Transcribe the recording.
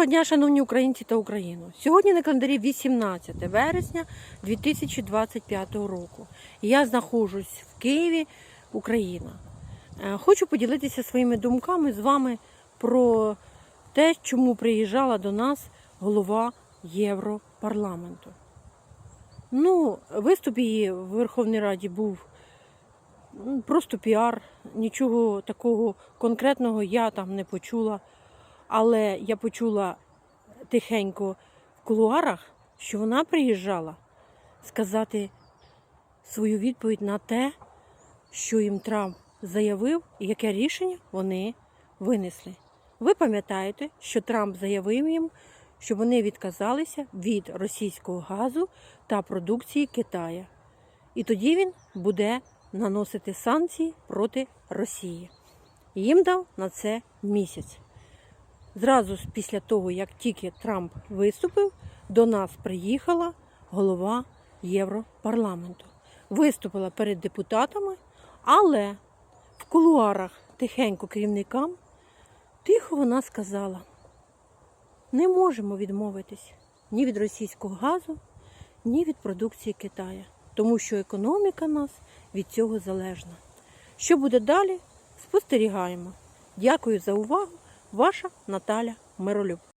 Доброго дня, шановні українці та Україну. Сьогодні на календарі 18 вересня 2025 року. Я знаходжусь в Києві, Україна. Е, Хочу поділитися своїми думками з вами про те, чому приїжджала до нас голова Європарламенту. Ну, виступ її в Верховній Раді був просто піар, нічого такого конкретного я там не почула. Але я почула тихенько в кулуарах, що вона приїжджала сказати свою відповідь на те, що їм Трамп заявив, і яке рішення вони винесли. Ви пам'ятаєте, що Трамп заявив їм, що вони відказалися від російського газу та продукції Китая. І тоді він буде наносити санкції проти Росії. Їм дав на це місяць. Зразу після того, як тільки Трамп виступив, до нас приїхала голова Європарламенту. Виступила перед депутатами, але в кулуарах тихенько керівникам тихо вона сказала: не можемо відмовитись ні від російського газу, ні від продукції Китаю, тому що економіка нас від цього залежна. Що буде далі? Спостерігаємо. Дякую за увагу. Ваша Наталя Миролюб.